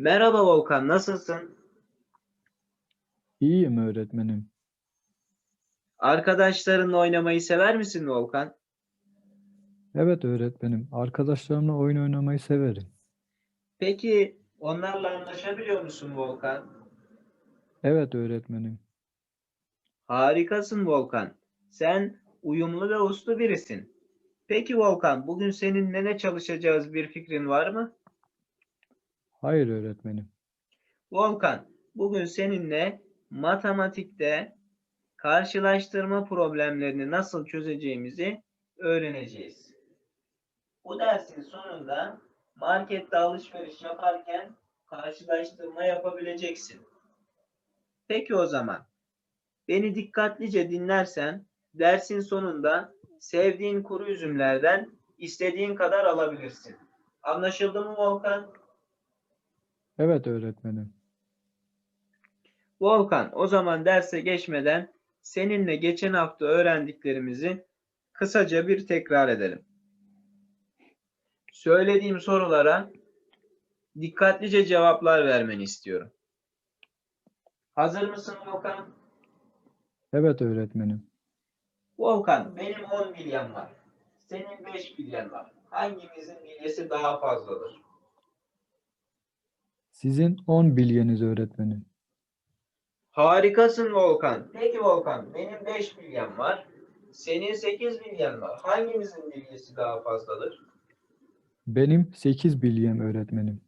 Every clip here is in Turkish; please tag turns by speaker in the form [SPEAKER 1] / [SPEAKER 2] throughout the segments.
[SPEAKER 1] Merhaba Volkan, nasılsın?
[SPEAKER 2] İyiyim öğretmenim.
[SPEAKER 1] Arkadaşlarınla oynamayı sever misin Volkan?
[SPEAKER 2] Evet öğretmenim. Arkadaşlarımla oyun oynamayı severim.
[SPEAKER 1] Peki onlarla anlaşabiliyor musun Volkan?
[SPEAKER 2] Evet öğretmenim.
[SPEAKER 1] Harikasın Volkan. Sen uyumlu ve uslu birisin. Peki Volkan, bugün seninle ne çalışacağız bir fikrin var mı?
[SPEAKER 2] Hayır öğretmenim.
[SPEAKER 1] Volkan, bugün seninle matematikte karşılaştırma problemlerini nasıl çözeceğimizi öğreneceğiz. Bu dersin sonunda markette alışveriş yaparken karşılaştırma yapabileceksin. Peki o zaman beni dikkatlice dinlersen dersin sonunda sevdiğin kuru üzümlerden istediğin kadar alabilirsin. Anlaşıldı mı Volkan?
[SPEAKER 2] Evet öğretmenim.
[SPEAKER 1] Volkan, o zaman derse geçmeden seninle geçen hafta öğrendiklerimizi kısaca bir tekrar edelim. Söylediğim sorulara dikkatlice cevaplar vermeni istiyorum. Hazır mısın Volkan?
[SPEAKER 2] Evet öğretmenim.
[SPEAKER 1] Volkan, benim 10 bilyem var. Senin 5 bilyen var. Hangimizin bilyesi daha fazladır?
[SPEAKER 2] Sizin 10 bilyeniz öğretmenim.
[SPEAKER 1] Harikasın Volkan. Peki Volkan, benim 5 bilyem var. Senin 8 bilyen var. Hangimizin bilyesi daha fazladır?
[SPEAKER 2] Benim 8 bilyem öğretmenim.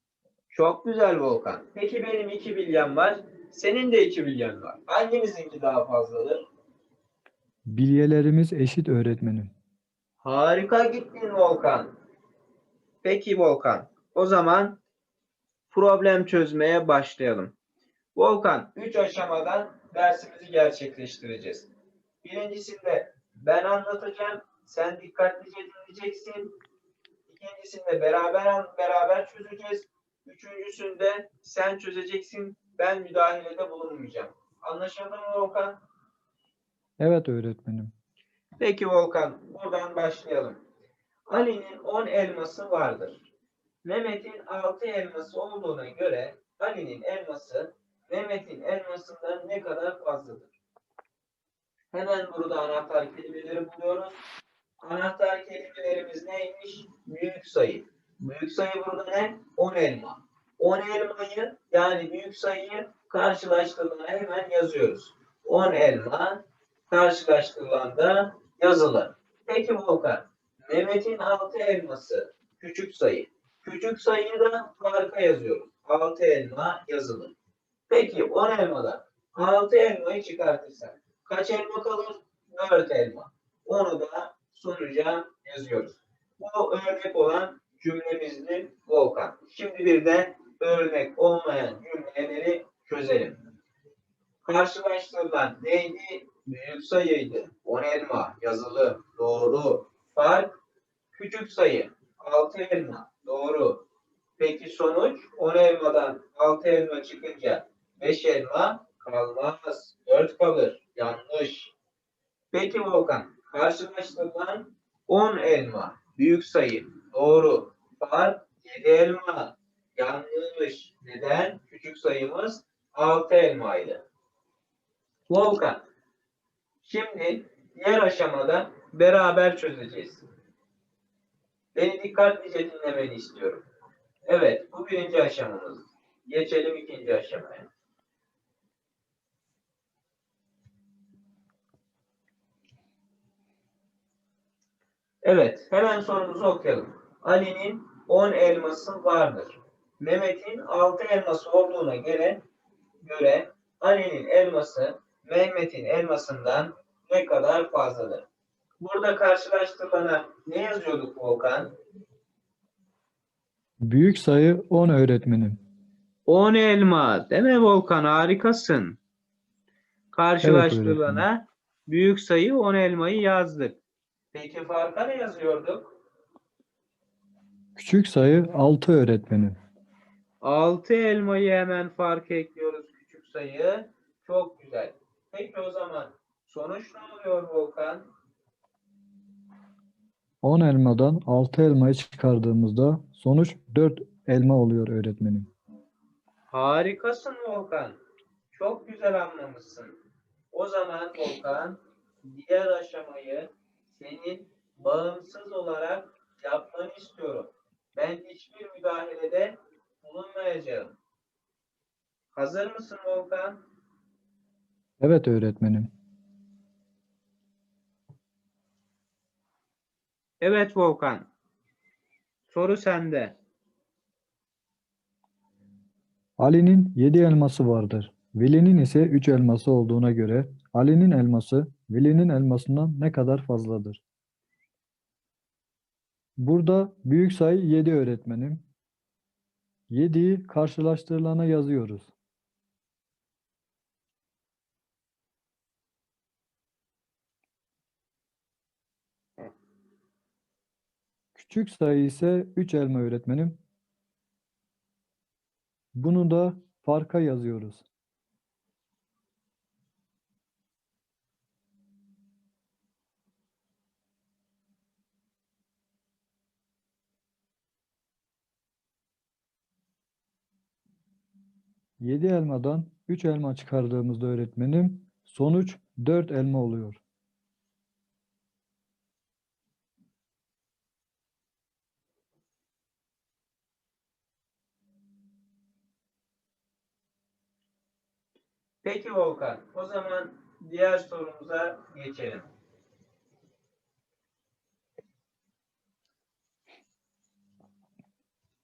[SPEAKER 1] Çok güzel Volkan. Peki benim 2 bilyem var. Senin de 2 bilyen var. Hangimizinki daha fazladır?
[SPEAKER 2] Bilyelerimiz eşit öğretmenim.
[SPEAKER 1] Harika gittin Volkan. Peki Volkan, o zaman problem çözmeye başlayalım. Volkan, 3 aşamadan dersimizi gerçekleştireceğiz. Birincisinde ben anlatacağım, sen dikkatlice dinleyeceksin. İkincisinde beraber beraber çözeceğiz. Üçüncüsünde sen çözeceksin, ben müdahalede bulunmayacağım. Anlaşıldı mı Volkan?
[SPEAKER 2] Evet öğretmenim.
[SPEAKER 1] Peki Volkan, buradan başlayalım. Ali'nin 10 elması vardır. Mehmet'in 6 elması olduğuna göre Ali'nin elması Mehmet'in elmasından ne kadar fazladır? Hemen burada anahtar kelimeleri buluyoruz. Anahtar kelimelerimiz neymiş? Büyük sayı. Büyük sayı burada ne? 10 elma. 10 elmayı yani büyük sayıyı karşılaştırmaya hemen yazıyoruz. 10 elma karşılaştırılanda yazılır. Peki Volkan, Mehmet'in 6 elması küçük sayı. Küçük sayıyı da farka yazıyoruz. 6 elma yazılır. Peki 10 elmadan 6 elmayı çıkartırsak kaç elma kalır? 4 elma. Onu da sonuca yazıyoruz. Bu örnek olan cümlemizdi Volkan. Şimdi bir de örnek olmayan cümleleri çözelim. Karşılaştırılan neydi? Büyük sayıydı. 10 elma yazılı. Doğru. Fark küçük sayı. 6 elma. Doğru. Peki sonuç 10 elmadan 6 elma çıkınca 5 elma kalmaz. 4 kalır. Yanlış. Peki Volkan karşılaştırılan 10 elma. Büyük sayı. Doğru. Fark 7 elma. Yanlış. Neden? Küçük sayımız 6 elmaydı. Volkan. Şimdi diğer aşamada beraber çözeceğiz. Beni dikkatlice dinlemeni istiyorum. Evet, bu birinci aşamamız. Geçelim ikinci aşamaya. Evet, hemen sorumuzu okuyalım. Ali'nin 10 elması vardır. Mehmet'in 6 elması olduğuna göre, göre Ali'nin elması Mehmet'in elmasından ne kadar fazladır? Burada karşılaştırılana ne yazıyorduk Volkan?
[SPEAKER 2] Büyük sayı 10 öğretmenim.
[SPEAKER 1] 10 elma. Değil mi Volkan? Harikasın. Karşılaştırılana büyük sayı 10 elmayı yazdık. Peki farka ne yazıyorduk?
[SPEAKER 2] Küçük sayı 6 öğretmenim.
[SPEAKER 1] 6 elmayı hemen farka ekliyoruz küçük sayı. Çok güzel. Peki o zaman sonuç ne oluyor Volkan?
[SPEAKER 2] 10 elmadan 6 elmayı çıkardığımızda sonuç 4 elma oluyor öğretmenim.
[SPEAKER 1] Harikasın Volkan. Çok güzel anlamışsın. O zaman Volkan, diğer aşamayı senin bağımsız olarak yapmanı istiyorum. Ben hiçbir müdahalede bulunmayacağım. Hazır mısın Volkan?
[SPEAKER 2] Evet öğretmenim.
[SPEAKER 1] Evet Volkan. Soru sende.
[SPEAKER 2] Ali'nin 7 elması vardır. Veli'nin ise 3 elması olduğuna göre Ali'nin elması Veli'nin elmasından ne kadar fazladır? Burada büyük sayı 7 öğretmenim. 7'yi karşılaştırılana yazıyoruz. Küçük sayı ise 3 elma öğretmenim. Bunu da farka yazıyoruz. Yedi elmadan 3 elma çıkardığımızda öğretmenim sonuç 4 elma oluyor.
[SPEAKER 1] Peki Volkan, o zaman diğer sorumuza geçelim.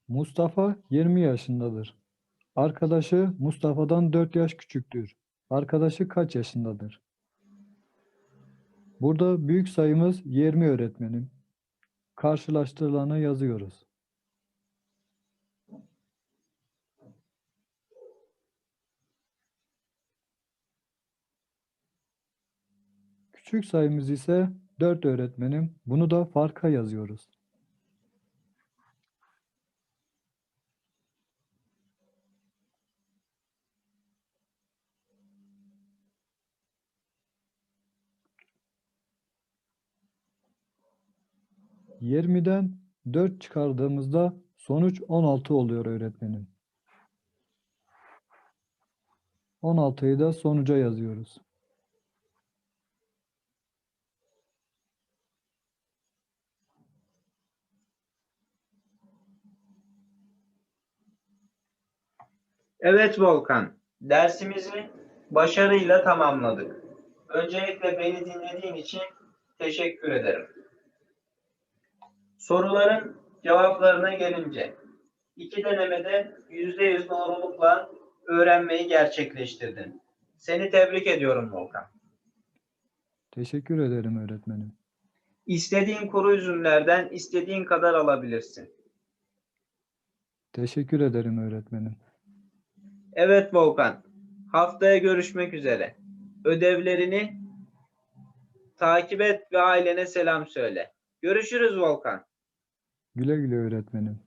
[SPEAKER 2] Mustafa 20 yaşındadır. Arkadaşı Mustafa'dan 4 yaş küçüktür. Arkadaşı kaç yaşındadır? Burada büyük sayımız 20 öğretmenim. Karşılaştırılanı yazıyoruz. Küçük sayımız ise 4 öğretmenim. Bunu da farka yazıyoruz. Yirmiden 4 çıkardığımızda sonuç 16 oluyor öğretmenim. 16'yı da sonuca yazıyoruz.
[SPEAKER 1] Evet Volkan, dersimizi başarıyla tamamladık. Öncelikle beni dinlediğin için teşekkür ederim. Soruların cevaplarına gelince, iki denemede %100 doğrulukla öğrenmeyi gerçekleştirdin. Seni tebrik ediyorum Volkan.
[SPEAKER 2] Teşekkür ederim öğretmenim.
[SPEAKER 1] İstediğin kuru üzümlerden istediğin kadar alabilirsin.
[SPEAKER 2] Teşekkür ederim öğretmenim.
[SPEAKER 1] Evet Volkan, haftaya görüşmek üzere. Ödevlerini takip et ve ailene selam söyle. Görüşürüz Volkan.
[SPEAKER 2] Güle güle öğretmenim.